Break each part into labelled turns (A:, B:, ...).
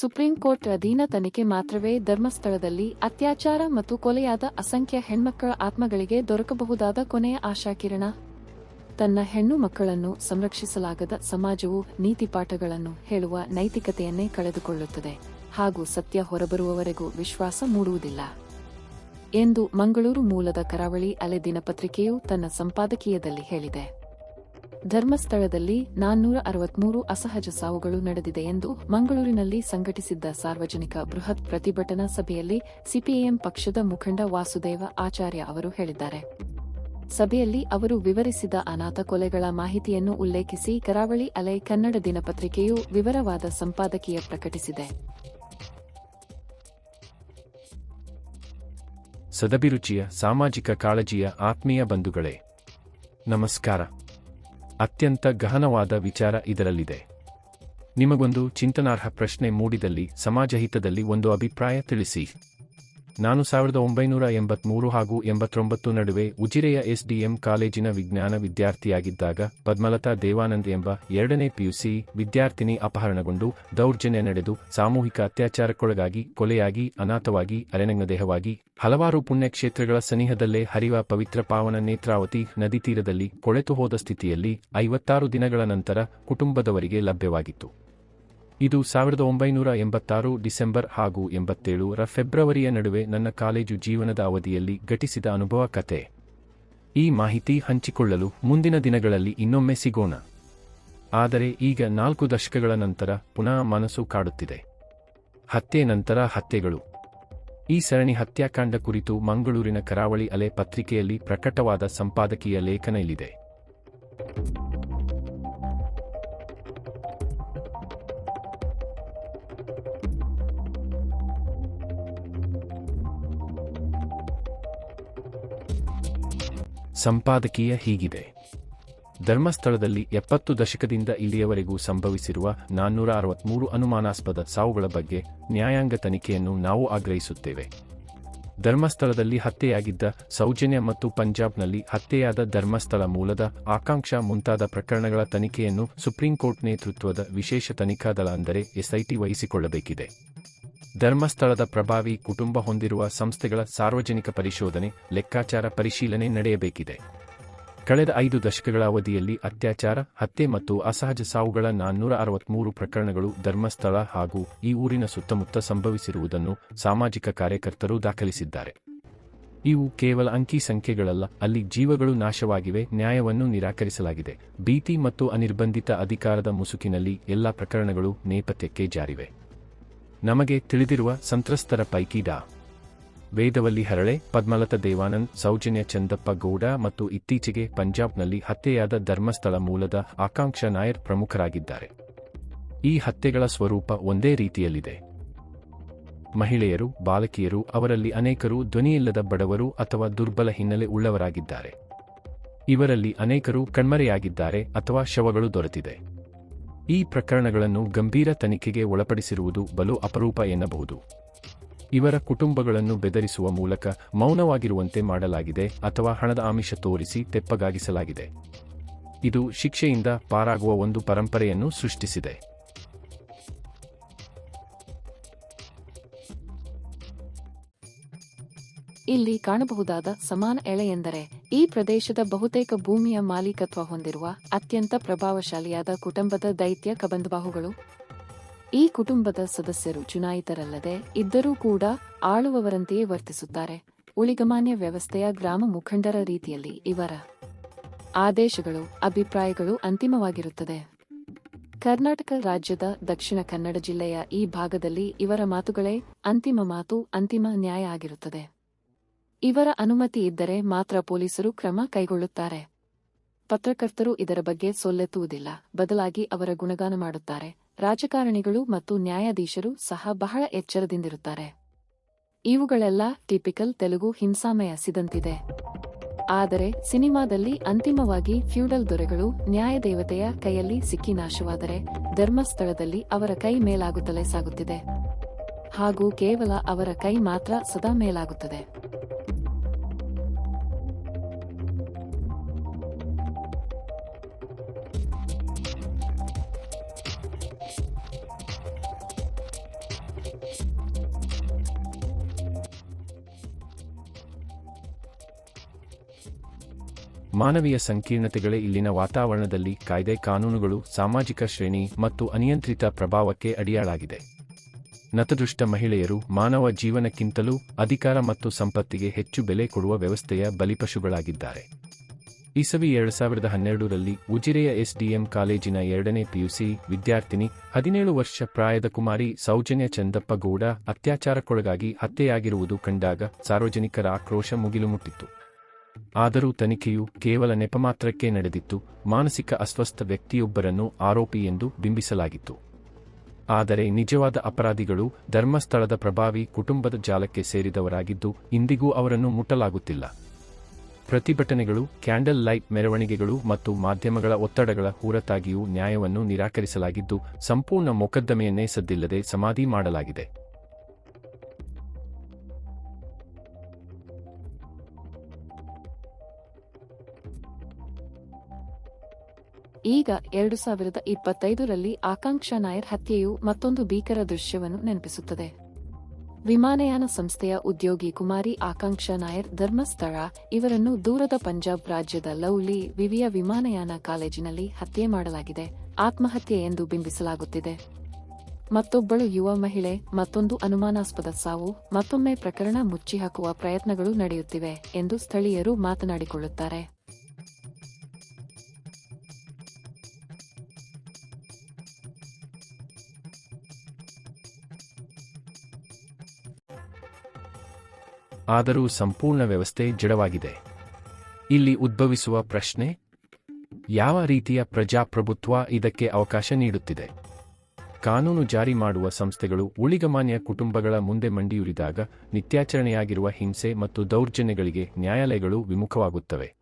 A: Supreme court ಅಧೀನ ತನಿಖೆ ಮಾತ್ರವೇ ಧರ್ಮಸ್ಥಳದಲ್ಲಿ ಅತ್ಯಾಚಾರ ಮತ್ತು ಕೊಲೆಯಾದ ಅಸಂಖ್ಯ ಹೆಣ್ಮಕ್ಕಳ ಆತ್ಮಗಳಿಗೆ ದೊರಕಬಹುದಾದ ಕೊನೆಯ ಆಶಾಕಿರಣ ತನ್ನ ಹೆಣ್ಣು ಮಕ್ಕಳನ್ನು ಸಂರಕ್ಷಿಸಲಾಗದ ಸಮಾಜವು ನೀತಿಪಾಠಗಳನ್ನು ಹೇಳುವ ನೈತಿಕತೆಯನ್ನೇ ಕಳೆದುಕೊಳ್ಳುತ್ತದೆ. ಹಾಗೂ ಸತ್ಯ ಹೊರಬರುವವರೆಗೂ ವಿಶ್ವಾಸ ಮೂಡುವುದಿಲ್ಲ. ಎಂದು ಮಂಗಳೂರು ಮೂಲದ ಕರಾವಳಿ ಅಲೆ ದಿನಪತ್ರಿಕೆಯು ತನ್ನ ಸಂಪಾದಕೀಯದಲ್ಲಿ ಹೇಳಿದೆ. ಧರ್ಮಸ್ಥಳದಲ್ಲಿ ನಾನ್ನೂರ ಅರವತ್ಮೂರು ಅಸಹಜ ಸಾವುಗಳು ನಡೆದಿದೆ ಎಂದು ಮಂಗಳೂರಿನಲ್ಲಿ ಸಂಘಟಿಸಿದ್ದ ಸಾರ್ವಜನಿಕ ಬೃಹತ್ ಪ್ರತಿಭಟನಾ ಸಭೆಯಲ್ಲಿ ಸಿಪಿಐಎಂ ಪಕ್ಷದ ಮುಖಂಡ ವಾಸುದೇವ ಆಚಾರ್ಯ ಅವರು ಹೇಳಿದ್ದಾರೆ. ಸಭೆಯಲ್ಲಿ ಅವರು ವಿವರಿಸಿದ ಅನಾಥ ಕೊಲೆಗಳ ಮಾಹಿತಿಯನ್ನು ಉಲ್ಲೇಖಿಸಿ ಕರಾವಳಿ ಅಲೆ ಕನ್ನಡ ದಿನಪತ್ರಿಕೆಯು ವಿವರವಾದ ಸಂಪಾದಕೀಯ ಪ್ರಕಟಿಸಿದೆ.
B: ಸದಭಿರುಚಿಯ, ಸಾಮಾಜಿಕ ಕಾಳಜಿಯ, ಆತ್ಮೀಯ ಬಂಧುಗಳೇ, ನಮಸ್ಕಾರ. ಅತ್ಯಂತ ಗಹನವಾದ ವಿಚಾರ ಇದರಲ್ಲಿದೆ. ನಿಮಗೊಂದು ಚಿಂತನಾರ್ಹ ಪ್ರಶ್ನೆ ಮೂಡಿದಲ್ಲಿ ಸಮಾಜಹಿತದಲ್ಲಿ ಒಂದು ಅಭಿಪ್ರಾಯ ತಿಳಿಸಿ. ನಾನು ಸಾವಿರದ ಒಂಬೈನೂರ ಎಂಬತ್ಮೂರು ಹಾಗೂ ಎಂಬತ್ತೊಂಬತ್ತು ನಡುವೆ ಉಜಿರೆಯ ಎಸ್ಡಿಎಂ ಕಾಲೇಜಿನ ವಿಜ್ಞಾನ ವಿದ್ಯಾರ್ಥಿಯಾಗಿದ್ದಾಗ, ಪದ್ಮಲತಾ ದೇವಾನಂದ್ ಎಂಬ ಎರಡನೇ ಪಿಯುಸಿ ವಿದ್ಯಾರ್ಥಿನಿ ಅಪಹರಣಗೊಂಡು, ದೌರ್ಜನ್ಯ ನಡೆದು, ಸಾಮೂಹಿಕ ಅತ್ಯಾಚಾರಕ್ಕೊಳಗಾಗಿ, ಕೊಲೆಯಾಗಿ, ಅನಾಥವಾಗಿ ಅರೆನಂಗದೇಹವಾಗಿ ಹಲವಾರು ಪುಣ್ಯಕ್ಷೇತ್ರಗಳ ಸನಿಹದಲ್ಲೇ ಹರಿವ ಪವಿತ್ರ ಪಾವನ ನೇತ್ರಾವತಿ ನದಿ ತೀರದಲ್ಲಿ ಕೊಳೆತು ಸ್ಥಿತಿಯಲ್ಲಿ ಐವತ್ತಾರು ದಿನಗಳ ನಂತರ ಕುಟುಂಬದವರಿಗೆ ಲಭ್ಯವಾಗಿತ್ತು. ಇದು ಸಾವಿರದ ಒಂಬೈನೂರ ಎಂಬತ್ತಾರು ಡಿಸೆಂಬರ್ ಹಾಗೂ ಎಂಬತ್ತೇಳು ರ ಫೆಬ್ರವರಿಯ ನಡುವೆ ನನ್ನ ಕಾಲೇಜು ಜೀವನದ ಅವಧಿಯಲ್ಲಿ ಘಟಿಸಿದ ಅನುಭವ ಕತೆ. ಈ ಮಾಹಿತಿ ಹಂಚಿಕೊಳ್ಳಲು ಮುಂದಿನ ದಿನಗಳಲ್ಲಿ ಇನ್ನೊಮ್ಮೆ ಸಿಗೋಣ. ಆದರೆ ಈಗ ನಾಲ್ಕು ದಶಕಗಳ ನಂತರ ಪುನಃ ಮನಸ್ಸು ಕಾಡುತ್ತಿದೆ. ಹತ್ಯೆ ನಂತರ ಹತ್ಯೆಗಳು. ಈ ಸರಣಿ ಹತ್ಯಾಕಾಂಡ ಕುರಿತು ಮಂಗಳೂರಿನ ಕರಾವಳಿ ಅಲೆ ಪತ್ರಿಕೆಯಲ್ಲಿ ಪ್ರಕಟವಾದ ಸಂಪಾದಕೀಯ ಲೇಖನ ಇಲ್ಲಿದೆ. ಸಂಪಾದಕೀಯ ಹೀಗಿದೆ. ಧರ್ಮಸ್ಥಳದಲ್ಲಿ ಎಪ್ಪತ್ತು ದಶಕದಿಂದ ಇಲ್ಲಿಯವರೆಗೂ ಸಂಭವಿಸಿರುವ ನಾನ್ನೂರ ಅರವತ್ಮೂರು ಅನುಮಾನಾಸ್ಪದ ಸಾವುಗಳ ಬಗ್ಗೆ ನ್ಯಾಯಾಂಗ ತನಿಖೆಯನ್ನು ನಾವು ಆಗ್ರಹಿಸುತ್ತೇವೆ. ಧರ್ಮಸ್ಥಳದಲ್ಲಿ ಹತ್ಯೆಯಾಗಿದ್ದ ಸೌಜನ್ಯ ಮತ್ತು ಪಂಜಾಬ್ನಲ್ಲಿ ಹತ್ಯೆಯಾದ ಧರ್ಮಸ್ಥಳ ಮೂಲದ ಆಕಾಂಕ್ಷ ಮುಂತಾದ ಪ್ರಕರಣಗಳ ತನಿಖೆಯನ್ನು ಸುಪ್ರೀಂ ಕೋರ್ಟ್ ನೇತೃತ್ವದ ವಿಶೇಷ ತನಿಖಾ ದಳ ಅಂದರೆ ಎಸ್ಐಟಿ ವಹಿಸಿಕೊಳ್ಳಬೇಕಿದೆ. ಧರ್ಮಸ್ಥಳದ ಪ್ರಭಾವಿ ಕುಟುಂಬ ಹೊಂದಿರುವ ಸಂಸ್ಥೆಗಳ ಸಾರ್ವಜನಿಕ ಪರಿಶೋಧನೆ, ಲೆಕ್ಕಾಚಾರ ಪರಿಶೀಲನೆ ನಡೆಯಬೇಕಿದೆ. ಕಳೆದ ಐದು ದಶಕಗಳ ಅವಧಿಯಲ್ಲಿ ಅತ್ಯಾಚಾರ, ಹತ್ಯೆ ಮತ್ತು ಅಸಹಜ ಸಾವುಗಳ ನಾನ್ನೂರ ಅರವತ್ಮೂರು ಪ್ರಕರಣಗಳು ಧರ್ಮಸ್ಥಳ ಹಾಗೂ ಈ ಊರಿನ ಸುತ್ತಮುತ್ತ ಸಂಭವಿಸಿರುವುದನ್ನು ಸಾಮಾಜಿಕ ಕಾರ್ಯಕರ್ತರು ದಾಖಲಿಸಿದ್ದಾರೆ. ಇವು ಕೇವಲ ಅಂಕಿ ಸಂಖ್ಯೆಗಳಲ್ಲ, ಅಲ್ಲಿ ಜೀವಗಳು ನಾಶವಾಗಿವೆ, ನ್ಯಾಯವನ್ನು ನಿರಾಕರಿಸಲಾಗಿದೆ. ಭೀತಿ ಮತ್ತು ಅನಿರ್ಬಂಧಿತ ಅಧಿಕಾರದ ಮುಸುಕಿನಲ್ಲಿ ಎಲ್ಲ ಪ್ರಕರಣಗಳು ನೇಪಥ್ಯಕ್ಕೆ ಜಾರಿವೆ. ನಮಗೆ ತಿಳಿದಿರುವ ಸಂತ್ರಸ್ತರ ಪೈಕಿ ಡಾ. ವೇದವಲ್ಲಿ ಹರಳೆ, ಪದ್ಮಲತ ದೇವಾನಂದ್, ಸೌಜನ್ಯ ಚಂದಪ್ಪ ಗೌಡ ಮತ್ತು ಇತ್ತೀಚೆಗೆ ಪಂಜಾಬ್ನಲ್ಲಿ ಹತ್ಯೆಯಾದ ಧರ್ಮಸ್ಥಳ ಮೂಲದ ಆಕಾಂಕ್ಷ ನಾಯರ್ ಪ್ರಮುಖರಾಗಿದ್ದಾರೆ. ಈ ಹತ್ಯೆಗಳ ಸ್ವರೂಪ ಒಂದೇ ರೀತಿಯಲ್ಲಿದೆ. ಮಹಿಳೆಯರು, ಬಾಲಕಿಯರು, ಅವರಲ್ಲಿ ಅನೇಕರು ಧ್ವನಿಯಿಲ್ಲದ ಬಡವರು ಅಥವಾ ದುರ್ಬಲ ಹಿನ್ನೆಲೆ ಉಳ್ಳವರಾಗಿದ್ದಾರೆ. ಇವರಲ್ಲಿ ಅನೇಕರು ಕಣ್ಮರೆಯಾಗಿದ್ದಾರೆ ಅಥವಾ ಶವಗಳು ದೊರೆತಿದೆ. ಈ ಪ್ರಕರಣಗಳನ್ನು ಗಂಭೀರ ತನಿಖೆಗೆ ಒಳಪಡಿಸಿರುವುದು ಬಲು ಅಪರೂಪ ಎನ್ನಬಹುದು. ಇವರ ಕುಟುಂಬಗಳನ್ನು ಬೆದರಿಸುವ ಮೂಲಕ ಮೌನವಾಗಿರುವಂತೆ ಮಾಡಲಾಗಿದೆ ಅಥವಾ ಹಣದ ಆಮಿಷ ತೋರಿಸಿ ತೆಪ್ಪಗಾಗಿಸಲಾಗಿದೆ. ಇದು ಶಿಕ್ಷೆಯಿಂದ ಪಾರಾಗುವ ಒಂದು ಪರಂಪರೆಯನ್ನು ಸೃಷ್ಟಿಸಿದೆ.
A: ಇಲ್ಲಿ ಕಾಣಬಹುದಾದ ಸಮಾನ ಎಳೆ ಎಂದರೆ ಈ ಪ್ರದೇಶದ ಬಹುತೇಕ ಭೂಮಿಯ ಮಾಲೀಕತ್ವ ಹೊಂದಿರುವ ಅತ್ಯಂತ ಪ್ರಭಾವಶಾಲಿಯಾದ ಕುಟುಂಬದ ದೈತ್ಯ ಕಬಂಧಬಾಹುಗಳು. ಈ ಕುಟುಂಬದ ಸದಸ್ಯರು ಚುನಾಯಿತರಲ್ಲದೆ ಇದ್ದರೂ ಕೂಡ ಆಳುವವರಂತೆಯೇ ವರ್ತಿಸುತ್ತಾರೆ. ಉಳಿಗಮಾನ್ಯ ವ್ಯವಸ್ಥೆಯ ಗ್ರಾಮ ಮುಖಂಡರ ರೀತಿಯಲ್ಲಿ ಇವರ ಆದೇಶಗಳು, ಅಭಿಪ್ರಾಯಗಳು ಅಂತಿಮವಾಗಿರುತ್ತದೆ. ಕರ್ನಾಟಕ ರಾಜ್ಯದ ದಕ್ಷಿಣ ಕನ್ನಡ ಜಿಲ್ಲೆಯ ಈ ಭಾಗದಲ್ಲಿ ಇವರ ಮಾತುಗಳೇ ಅಂತಿಮ ಮಾತು, ಅಂತಿಮ ನ್ಯಾಯ ಆಗಿರುತ್ತದೆ. ಇವರ ಅನುಮತಿ ಇದ್ದರೆ ಮಾತ್ರ ಪೊಲೀಸರು ಕ್ರಮ ಕೈಗೊಳ್ಳುತ್ತಾರೆ. ಪತ್ರಕರ್ತರು ಇದರ ಬಗ್ಗೆ ಸೊಲ್ಲೆತ್ತುವುದಿಲ್ಲ. ಬದಲಾಗಿ ಅವರ ಗುಣಗಾನ ಮಾಡುತ್ತಾರೆ. ರಾಜಕಾರಣಿಗಳು ಮತ್ತು ನ್ಯಾಯಾಧೀಶರು ಸಹ ಬಹಳ ಎಚ್ಚರದಿಂದಿರುತ್ತಾರೆ. ಇವುಗಳೆಲ್ಲ ಟಿಪಿಕಲ್ ತೆಲುಗು ಹಿಂಸಾಮಯ ಸಿದಂತಿದೆ. ಆದರೆ ಸಿನಿಮಾದಲ್ಲಿ ಅಂತಿಮವಾಗಿ ಫ್ಯೂಡಲ್ ದೊರೆಗಳು ನ್ಯಾಯದೇವತೆಯ ಕೈಯಲ್ಲಿ ಸಿಕ್ಕಿ ನಾಶವಾದರೆ ಧರ್ಮಸ್ಥಳದಲ್ಲಿ ಅವರ ಕೈ ಮೇಲಾಗುತ್ತಲೇ ಸಾಗುತ್ತಿದೆ. ಹಾಗೂ ಕೇವಲ ಅವರ ಕೈ ಮಾತ್ರ ಸದಾ ಮೇಲಾಗುತ್ತದೆ.
B: ಮಾನವೀಯ ಸಂಕೀರ್ಣತೆಗಳೇ ಇಲ್ಲಿನ ವಾತಾವರಣದಲ್ಲಿ ಕಾಯ್ದೆ ಕಾನೂನುಗಳು, ಸಾಮಾಜಿಕ ಶ್ರೇಣಿ ಮತ್ತು ಅನಿಯಂತ್ರಿತ ಪ್ರಭಾವಕ್ಕೆ ಅಡಿಯಾಳಾಗಿದೆ. ನತದೃಷ್ಟ ಮಹಿಳೆಯರು ಮಾನವ ಜೀವನಕ್ಕಿಂತಲೂ ಅಧಿಕಾರ ಮತ್ತು ಸಂಪತ್ತಿಗೆ ಹೆಚ್ಚು ಬೆಲೆ ಕೊಡುವ ವ್ಯವಸ್ಥೆಯ ಬಲಿಪಶುಗಳಾಗಿದ್ದಾರೆ. ಇಸವಿ ಎರಡು ಸಾವಿರದ ಹನ್ನೆರಡರಲ್ಲಿ ಉಜಿರೆಯ ಎಸ್ಡಿಎಂ ಕಾಲೇಜಿನ ಎರಡನೇ ಪಿಯುಸಿ ವಿದ್ಯಾರ್ಥಿನಿ, ಹದಿನೇಳು ವರ್ಷ ಪ್ರಾಯದ ಕುಮಾರಿ ಸೌಜನ್ಯ ಚಂದಪ್ಪಗೌಡ ಅತ್ಯಾಚಾರಕ್ಕೊಳಗಾಗಿ ಹತ್ಯೆಯಾಗಿರುವುದು ಕಂಡಾಗ ಸಾರ್ವಜನಿಕರ ಆಕ್ರೋಶ ಮುಗಿಲು ಮುಟ್ಟಿತ್ತು. ಆದರೂ ತನಿಖೆಯು ಕೇವಲ ನೆಪಮಾತ್ರಕ್ಕೆ ನಡೆದಿತ್ತು. ಮಾನಸಿಕ ಅಸ್ವಸ್ಥ ವ್ಯಕ್ತಿಯೊಬ್ಬರನ್ನು ಆರೋಪಿ ಎಂದು ಬಿಂಬಿಸಲಾಗಿತ್ತು. ಆದರೆ ನಿಜವಾದ ಅಪರಾಧಿಗಳು ಧರ್ಮಸ್ಥಳದ ಪ್ರಭಾವಿ ಕುಟುಂಬದ ಜಾಲಕ್ಕೆ ಸೇರಿದವರಾಗಿದ್ದು, ಇಂದಿಗೂ ಅವರನ್ನು ಮುಟ್ಟಲಾಗುತ್ತಿಲ್ಲ. ಪ್ರತಿಭಟನೆಗಳು, ಕ್ಯಾಂಡಲ್ ಲೈಟ್ ಮೆರವಣಿಗೆಗಳು ಮತ್ತು ಮಾಧ್ಯಮಗಳ ಒತ್ತಡಗಳ ಹೊರತಾಗಿಯೂ ನ್ಯಾಯವನ್ನು ನಿರಾಕರಿಸಲಾಗಿದ್ದು, ಸಂಪೂರ್ಣ ಮೊಕದ್ದಮೆಯನ್ನೇ ಸದ್ದಿಲ್ಲದೆ ಸಮಾಧಿ ಮಾಡಲಾಗಿದೆ.
A: ಈಗ ಎರಡು ಸಾವಿರದ ಇಪ್ಪತ್ತೈದರಲ್ಲಿ ಆಕಾಂಕ್ಷಾ ನಾಯರ್ ಹತ್ಯೆಯು ಮತ್ತೊಂದು ಭೀಕರ ದೃಶ್ಯವನ್ನು ನೆನಪಿಸುತ್ತದೆ. ವಿಮಾನಯಾನ ಸಂಸ್ಥೆಯ ಉದ್ಯೋಗಿ ಕುಮಾರಿ ಆಕಾಂಕ್ಷಾ ನಾಯರ್ ಧರ್ಮಸ್ಥಳ, ಇವರನ್ನು ದೂರದ ಪಂಜಾಬ್ ರಾಜ್ಯದ ಲೌಲಿ ವಿವಿಯ ವಿಮಾನಯಾನ ಕಾಲೇಜಿನಲ್ಲಿ ಹತ್ಯೆ ಮಾಡಲಾಗಿದೆ. ಆತ್ಮಹತ್ಯೆ ಎಂದು ಬಿಂಬಿಸಲಾಗುತ್ತಿದೆ. ಮತ್ತೊಬ್ಬಳು ಯುವ ಮಹಿಳೆ, ಮತ್ತೊಂದು ಅನುಮಾನಾಸ್ಪದ ಸಾವು, ಮತ್ತೊಮ್ಮೆ ಪ್ರಕರಣ ಮುಚ್ಚಿಹಾಕುವ ಪ್ರಯತ್ನಗಳು ನಡೆಯುತ್ತಿವೆ ಎಂದು ಸ್ಥಳೀಯರು ಮಾತನಾಡಿಕೊಳ್ಳುತ್ತಾರೆ.
B: ಆದರೂ ಸಂಪೂರ್ಣ ವ್ಯವಸ್ಥೆ ಜಡವಾಗಿದೆ. ಇಲ್ಲಿ ಉದ್ಭವಿಸುವ ಪ್ರಶ್ನೆ, ಯಾವ ರೀತಿಯ ಪ್ರಜಾಪ್ರಭುತ್ವ ಇದಕ್ಕೆ ಅವಕಾಶ ನೀಡುತ್ತಿದೆ? ಕಾನೂನು ಜಾರಿ ಮಾಡುವ ಸಂಸ್ಥೆಗಳು ಉಳಿಗಮಾನ್ಯ ಕುಟುಂಬಗಳ ಮುಂದೆ ಮಂಡಿಯೂರಿದಾಗ ನಿತ್ಯಾಚರಣೆಯಾಗಿರುವ ಹಿಂಸೆ ಮತ್ತು ದೌರ್ಜನ್ಯಗಳಿಗೆ ನ್ಯಾಯಾಲಯಗಳು ವಿಮುಖವಾಗುತ್ತವೆ.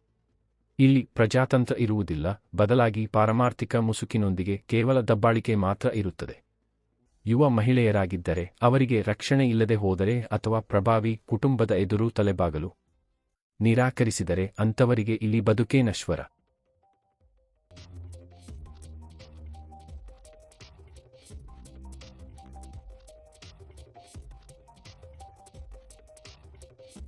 B: ಇಲ್ಲಿ ಪ್ರಜಾತಂತ್ರ ಇರುವುದಿಲ್ಲ, ಬದಲಾಗಿ ಪಾರಮಾರ್ಥಿಕ ಮುಸುಕಿನೊಂದಿಗೆ ಕೇವಲ ದಬ್ಬಾಳಿಕೆ ಮಾತ್ರ ಇರುತ್ತದೆ. ಯುವ ಮಹಿಳೆಯರಾಗಿದ್ದರೆ ಅವರಿಗೆ ರಕ್ಷಣೆ ಇಲ್ಲದೆ ಹೋದರೆ ಅಥವಾ ಪ್ರಭಾವಿ ಕುಟುಂಬದ ಎದುರು ತಲೆಬಾಗಲು ನಿರಾಕರಿಸಿದರೆ ಅಂಥವರಿಗೆ ಇಲ್ಲಿ ಬದುಕೇ ನಶ್ವರ.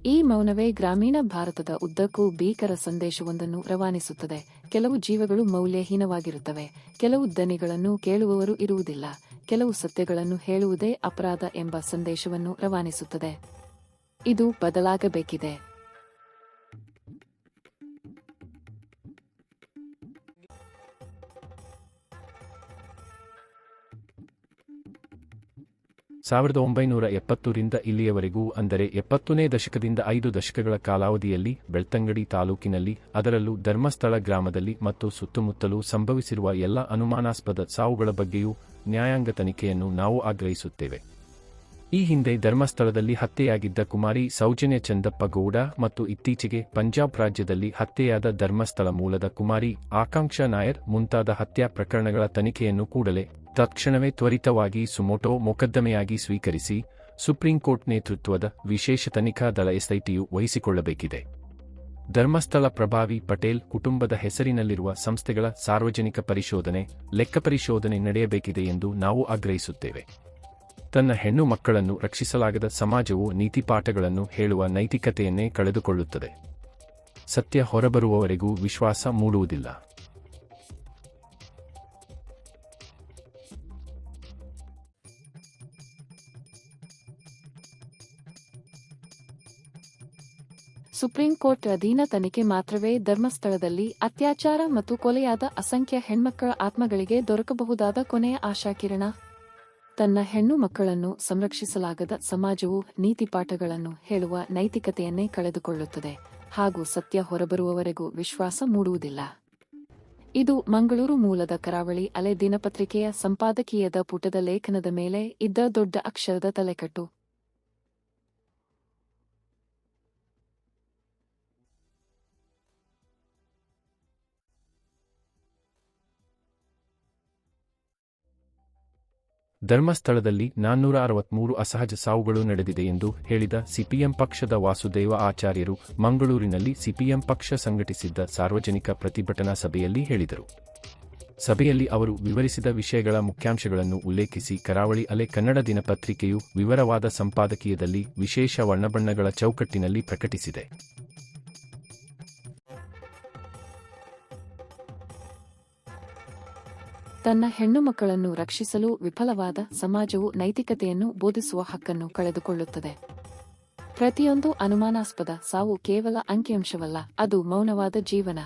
A: ಈ ಮೌನವೇ ಗ್ರಾಮೀಣ ಭಾರತದ ಉದ್ದಕ್ಕೂ ಭೀಕರ ಸಂದೇಶವೊಂದನ್ನು ರವಾನಿಸುತ್ತದೆ. ಕೆಲವು ಜೀವಗಳು ಮೌಲ್ಯಹೀನವಾಗಿರುತ್ತವೆ. ಕೆಲವು ದನಿಗಳನ್ನು ಕೇಳುವವರು ಇರುವುದಿಲ್ಲ. ಕೆಲವು ಸತ್ಯಗಳನ್ನು ಹೇಳುವುದೇ ಅಪರಾಧ ಎಂಬ ಸಂದೇಶವನ್ನು ರವಾನಿಸುತ್ತದೆ. ಇದು ಬದಲಾಗಬೇಕಿದೆ.
B: ಸಾವಿರದ ಒಂಬೈನೂರ ಎಪ್ಪತ್ತರಿಂದ ಇಲ್ಲಿಯವರೆಗೂ, ಅಂದರೆ ಎಪ್ಪತ್ತನೇ ದಶಕದಿಂದ ಐದು ದಶಕಗಳ ಕಾಲಾವಧಿಯಲ್ಲಿ, ಬೆಳ್ತಂಗಡಿ ತಾಲೂಕಿನಲ್ಲಿ, ಅದರಲ್ಲೂ ಧರ್ಮಸ್ಥಳ ಗ್ರಾಮದಲ್ಲಿ ಮತ್ತು ಸುತ್ತಮುತ್ತಲೂ ಸಂಭವಿಸಿರುವ ಎಲ್ಲ ಅನುಮಾನಾಸ್ಪದ ಸಾವುಗಳ ಬಗ್ಗೆಯೂ ನ್ಯಾಯಾಂಗ ತನಿಖೆಯನ್ನು ನಾವು ಆಗ್ರಹಿಸುತ್ತೇವೆ. ಈ ಹಿಂದೆ ಧರ್ಮಸ್ಥಳದಲ್ಲಿ ಹತ್ಯೆಯಾಗಿದ್ದ ಕುಮಾರಿ ಸೌಜನ್ಯ ಚಂದಪ್ಪ ಗೌಡ ಮತ್ತು ಇತ್ತೀಚೆಗೆ ಪಂಜಾಬ್ ರಾಜ್ಯದಲ್ಲಿ ಹತ್ಯೆಯಾದ ಧರ್ಮಸ್ಥಳ ಮೂಲದ ಕುಮಾರಿ ಆಕಾಂಕ್ಷಾ ನಾಯರ್ ಮುಂತಾದ ಹತ್ಯಾ ಪ್ರಕರಣಗಳ ತನಿಖೆಯನ್ನು ಕೂಡಲೇ ತಕ್ಷಣವೇ ತ್ವರಿತವಾಗಿ ಸುಮೋಟೋ ಮೊಕದ್ದಮೆಯಾಗಿ ಸ್ವೀಕರಿಸಿ ಸುಪ್ರೀಂ ಕೋರ್ಟ್ ನೇತೃತ್ವದ ವಿಶೇಷ ತನಿಖಾ ದಳ ಎಸ್ಐಟಿಯು ವಹಿಸಿಕೊಳ್ಳಬೇಕಿದೆ. ಧರ್ಮಸ್ಥಳ ಪ್ರಭಾವಿ ಪಟೇಲ್ ಕುಟುಂಬದ ಹೆಸರಿನಲ್ಲಿರುವ ಸಂಸ್ಥೆಗಳ ಸಾರ್ವಜನಿಕ ಪರಿಶೋಧನೆ ಲೆಕ್ಕ ಪರಿಶೋಧನೆ ನಡೆಯಬೇಕಿದೆ ಎಂದು ನಾವು ಆಗ್ರಹಿಸುತ್ತೇವೆ. ತನ್ನ ಹೆಣ್ಣು ಮಕ್ಕಳನ್ನು ರಕ್ಷಿಸಲಾಗದ ಸಮಾಜವು ನೀತಿಪಾಠಗಳನ್ನು ಹೇಳುವ ನೈತಿಕತೆಯನ್ನೇ ಕಳೆದುಕೊಳ್ಳುತ್ತದೆ. ಸತ್ಯ ಹೊರಬರುವವರೆಗೂ ವಿಶ್ವಾಸ ಮೂಡುವುದಿಲ್ಲ.
A: ಸುಪ್ರೀಂ ಕೋರ್ಟ್ ಅಧೀನ ತನಿಖೆ ಮಾತ್ರವೇ ಧರ್ಮಸ್ಥಳದಲ್ಲಿ ಅತ್ಯಾಚಾರ ಮತ್ತು ಕೊಲೆಯಾದ ಅಸಂಖ್ಯ ಹೆಣ್ಮಕ್ಕಳ ಆತ್ಮಗಳಿಗೆ ದೊರಕಬಹುದಾದ ಕೊನೆಯ ಆಶಾಕಿರಣ. ತನ್ನ ಹೆಣ್ಣು ಮಕ್ಕಳನ್ನು ಸಂರಕ್ಷಿಸಲಾಗದ ಸಮಾಜವು ನೀತಿಪಾಠಗಳನ್ನು ಹೇಳುವ ನೈತಿಕತೆಯನ್ನೇ ಕಳೆದುಕೊಳ್ಳುತ್ತದೆ ಹಾಗೂ ಸತ್ಯ ಹೊರಬರುವವರೆಗೂ ವಿಶ್ವಾಸ ಮೂಡುವುದಿಲ್ಲ. ಇದು ಮಂಗಳೂರು ಮೂಲದ ಕರಾವಳಿ ಅಲೆ ದಿನಪತ್ರಿಕೆಯ ಸಂಪಾದಕೀಯದ ಪುಟದ ಲೇಖನದ ಮೇಲೆ ಇದ್ದ ದೊಡ್ಡ ಅಕ್ಷರದ ತಲೆಕಟ್ಟು.
B: ಧರ್ಮಸ್ಥಳದಲ್ಲಿ ನಾನ್ನೂರ ಅರವತ್ಮೂರು ಅಸಹಜ ಸಾವುಗಳು ನಡೆದಿದೆ ಎಂದು ಹೇಳಿದ ಸಿಪಿಎಂ ಪಕ್ಷದ ವಾಸುದೇವ ಆಚಾರ್ಯರು ಮಂಗಳೂರಿನಲ್ಲಿ ಸಿಪಿಎಂ ಪಕ್ಷ ಸಂಘಟಿಸಿದ್ದ ಸಾರ್ವಜನಿಕ ಪ್ರತಿಭಟನಾ ಸಭೆಯಲ್ಲಿ ಹೇಳಿದರು. ಸಭೆಯಲ್ಲಿ ಅವರು ವಿವರಿಸಿದ ವಿಷಯಗಳ ಮುಖ್ಯಾಂಶಗಳನ್ನು ಉಲ್ಲೇಖಿಸಿ ಕರಾವಳಿ ಅಲೆ ಕನ್ನಡ ದಿನಪತ್ರಿಕೆಯು ವಿವರವಾದ ಸಂಪಾದಕೀಯದಲ್ಲಿ ವಿಶೇಷ ವರ್ಣಬಣ್ಣಗಳ ಚೌಕಟ್ಟಿನಲ್ಲಿ ಪ್ರಕಟಿಸಿದೆ.
A: ತನ್ನ ಹೆಣ್ಣು ಮಕ್ಕಳನ್ನು ರಕ್ಷಿಸಲು ವಿಫಲವಾದ ಸಮಾಜವು ನೈತಿಕತೆಯನ್ನು ಬೋಧಿಸುವ ಹಕ್ಕನ್ನು ಕಳೆದುಕೊಳ್ಳುತ್ತದೆ. ಪ್ರತಿಯೊಂದು ಅನುಮಾನಾಸ್ಪದ ಸಾವು ಕೇವಲ ಅಂಕಿಅಂಶವಲ್ಲ, ಅದು ಮೌನವಾದ ಜೀವನ.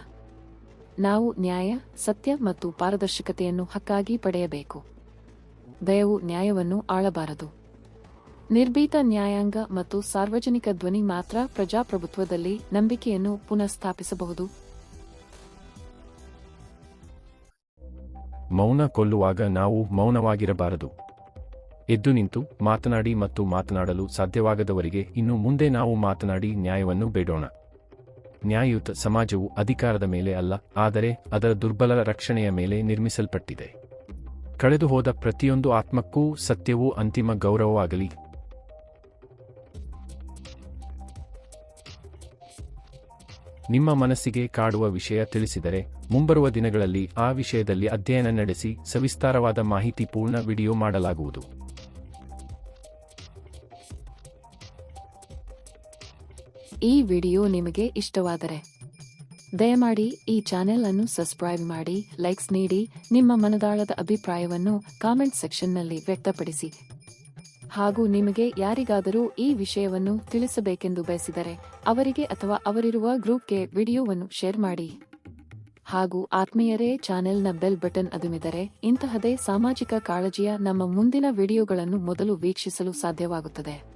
A: ನಾವು ನ್ಯಾಯ, ಸತ್ಯ ಮತ್ತು ಪಾರದರ್ಶಕತೆಯನ್ನು ಹಕ್ಕಾಗಿ ಪಡೆಯಬೇಕು. ದಯವು ನ್ಯಾಯವನ್ನು ಆಳಬಾರದು. ನಿರ್ಭೀತ ನ್ಯಾಯಾಂಗ ಮತ್ತು ಸಾರ್ವಜನಿಕ ಧ್ವನಿ ಮಾತ್ರ ಪ್ರಜಾಪ್ರಭುತ್ವದಲ್ಲಿ ನಂಬಿಕೆಯನ್ನು ಪುನಃಸ್ಥಾಪಿಸಬಹುದು.
B: ಮೌನ ಕೊಲ್ಲುವಾಗ ನಾವು ಮೌನವಾಗಿರಬಾರದು. ಎದ್ದು ನಿಂತು ಮಾತನಾಡಿ ಮತ್ತು ಮಾತನಾಡಲು ಸಾಧ್ಯವಾಗದವರಿಗೆ ಇನ್ನು ಮುಂದೆ ನಾವು ಮಾತನಾಡಿ ನ್ಯಾಯವನ್ನು ಬೇಡೋಣ. ನ್ಯಾಯಯುತ ಸಮಾಜವು ಅಧಿಕಾರದ ಮೇಲೆ ಅಲ್ಲ, ಆದರೆ ಅದರ ದುರ್ಬಲರ ರಕ್ಷಣೆಯ ಮೇಲೆ ನಿರ್ಮಿಸಲ್ಪಟ್ಟಿದೆ. ಕಳೆದುಹೋದ ಪ್ರತಿಯೊಂದು ಆತ್ಮಕ್ಕೂ ಸತ್ಯವೂ ಅಂತಿಮ ಗೌರವವಾಗಲಿ. ನಿಮ್ಮ ಮನಸ್ಸಿಗೆ ಕಾಡುವ ವಿಷಯ ತಿಳಿಸಿದರೆ, ಮುಂಬರುವ ದಿನಗಳಲ್ಲಿ ಆ ವಿಷಯದಲ್ಲಿ ಅಧ್ಯಯನ ನಡೆಸಿ ಸವಿಸ್ತಾರವಾದ ಮಾಹಿತಿಪೂರ್ಣ ವಿಡಿಯೋ ಮಾಡಲಾಗುವುದು.
A: ಈ ವಿಡಿಯೋ ನಿಮಗೆ ಇಷ್ಟವಾದರೆ, ದಯಮಾಡಿ ಈ ಚಾನೆಲ್ ಅನ್ನು ಸಬ್ಸ್ಕ್ರೈಬ್ ಮಾಡಿ, ಲೈಕ್ಸ್ ನೀಡಿ, ನಿಮ್ಮ ಮನದಾಳದ ಅಭಿಪ್ರಾಯವನ್ನು ಕಾಮೆಂಟ್ ಸೆಕ್ಷನ್ನಲ್ಲಿ ವ್ಯಕ್ತಪಡಿಸಿ. ಹಾಗೂ ನಿಮಗೆ ಯಾರಿಗಾದರೂ ಈ ವಿಷಯವನ್ನು ತಿಳಿಸಬೇಕೆಂದು ಬಯಸಿದರೆ ಅವರಿಗೆ ಅಥವಾ ಅವರಿರುವ ಗ್ರೂಪ್ಗೆ ವಿಡಿಯೋವನ್ನು ಶೇರ್ ಮಾಡಿ. ಹಾಗೂ ಆತ್ಮೀಯರೇ, ಚಾನೆಲ್ನ ಬೆಲ್ ಬಟನ್ ಅದುಮಿದರೆ ಇಂತಹದೇ ಸಾಮಾಜಿಕ ಕಾಳಜಿಯ ನಮ್ಮ ಮುಂದಿನ ವಿಡಿಯೋಗಳನ್ನು ಮೊದಲು ವೀಕ್ಷಿಸಲು ಸಾಧ್ಯವಾಗುತ್ತದೆ.